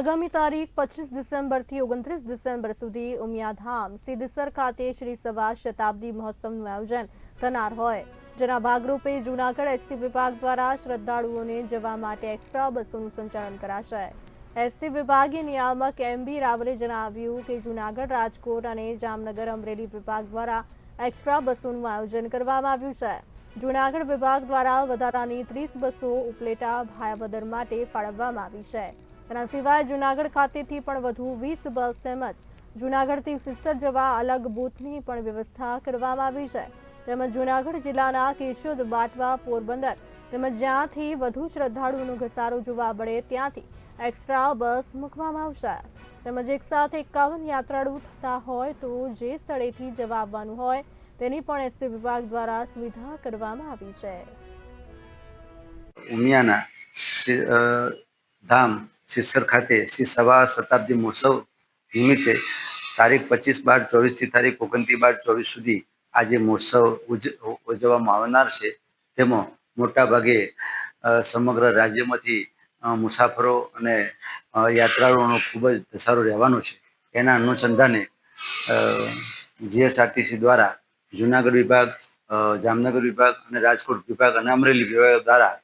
આગામી તારીખ પચીસ ડિસેમ્બરથી ઓગણત્રીસ ડિસેમ્બર સુધી ઉમિયાધામ, સિદ્ધસર ખાતે શ્રી સવા શતાબ્દી મહોત્સવનું આયોજન થનાર હોય. જેના ભાગરૂપે જૂનાગઢ એસટી વિભાગ દ્વારા શ્રદ્ધાળુઓને જવા માટે એક્સ્ટ્રા બસોનું સંચાલન કરાશે. એસટી વિભાગીય નિયામક એમ બી રાવલે જણાવ્યું કે જૂનાગઢ રાજકોટ અને જામનગર અમરેલી વિભાગ દ્વારા એક્સ્ટ્રા બસોનું આયોજન કરવામાં આવ્યું છે. જૂનાગઢ વિભાગ દ્વારા વધારાની ત્રીસ બસો ઉપલેટા ભાયાવદર માટે ફાળવવામાં આવી છે. તેના સિવાય જૂનાગઢ ખાતેથી પણ વધુ વીસ બસ તેમજ જૂનાગઢથી સિસ્સર જવા અલગ બૂથની પણ વ્યવસ્થા કરવામાં આવી છે. તેમજ જૂનાગઢ જિલ્લાના કેશોદ, બાટવા, પોરબંદર તેમજ જ્યાંથી વધુ શ્રદ્ધાળુઓનો ઘસારો જોવા મળે ત્યાંથી એક્સ્ટ્રા બસ મૂકવામાં આવશે. તેમજ એક સાથે એકાવન યાત્રાળુ થતા હોય તો જે સ્થળેથી જવા આવવાનું હોય તેની પણ એસટી વિભાગ દ્વારા સુવિધા કરવામાં આવી છે. ઉમિયાના ધામ સિસર ખાતે શ્રી સવા શતાબ્દી મહોત્સવ નિમિત્તે તારીખ પચીસ બાર ચોવીસથી તારીખ ઓગણત્રીસ બાર ચોવીસ સુધી આજે મહોત્સવ ઉજ ઉજવવામાં આવનાર છે. તેમાં મોટા ભાગે અ, સમગ્ર રાજ્યમાંથી મુસાફરો અને યાત્રાળુઓનો ખૂબ જ ધસારો રહેવાનો છે. એના અનુસંધાને જીએસઆરટીસી દ્વારા જુનાગઢ વિભાગ જામનગર વિભાગ અને રાજકોટ વિભાગ અને અમરેલી વિભાગ દ્વારા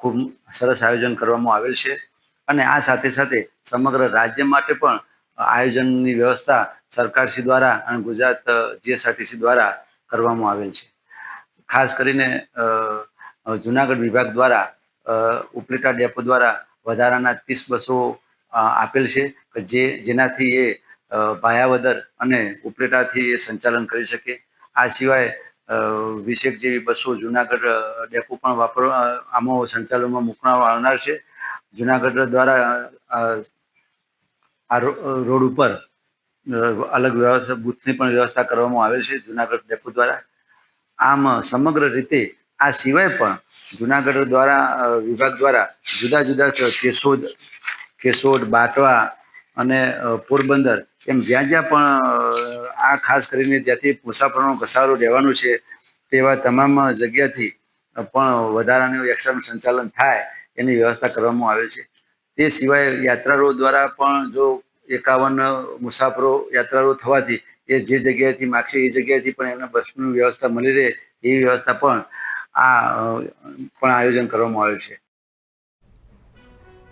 ખૂબ સરસ આયોજન કરવામાં આવેલ છે. અને આ સાથે સાથે સમગ્ર રાજ્ય માટે પણ આયોજનની વ્યવસ્થા સરકારશ્રી દ્વારા અને ગુજરાત જીએસઆરટીસી દ્વારા કરવામાં આવેલ છે. ખાસ કરીને જુનાગઢ વિભાગ દ્વારા ઉપલેટા ડેપો દ્વારા વધારાના ત્રીસ બસો આપેલ છે કે જે જેનાથી એ ભાયાવદર અને ઉપલેટાથી એ સંચાલન કરી શકે. આ સિવાય વીસેક જેવી બસો જુનાગઢ ડેપો પણ વાપરવા આમાં સંચાલનમાં મૂકવામાં આવનાર છે. જુનાગઢ દ્વારા આ રોડ ઉપર અલગ વ્યવસ્થા, બૂથની પણ વ્યવસ્થા કરવામાં આવેલ છે જુનાગઢ ડેપો દ્વારા. આમ, સમગ્ર રીતે આ સિવાય પણ જુનાગઢ દ્વારા વિભાગ દ્વારા જુદા જુદા કેશોદ કેશોદ, બાટવા અને પોરબંદર એમ જ્યાં જ્યાં પણ આ ખાસ કરીને ત્યાંથી મુસાફરોનો ઘસારો રહેવાનો છે, તેવા તમામ જગ્યાથી પણ વધારાનું એક્સ્ટ્રાનું સંચાલન થાય એની વ્યવસ્થા કરવામાં આવે છે. તે સિવાય યાત્રાળુઓ દ્વારા પણ જો એકાવન મુસાફરો યાત્રાળુઓ થવાથી એ જે જગ્યાએથી માગશે એ જગ્યાએથી પણ એમને બસની વ્યવસ્થા મળી રહે એવી વ્યવસ્થા પણ આ પણ આયોજન કરવામાં આવ્યું છે.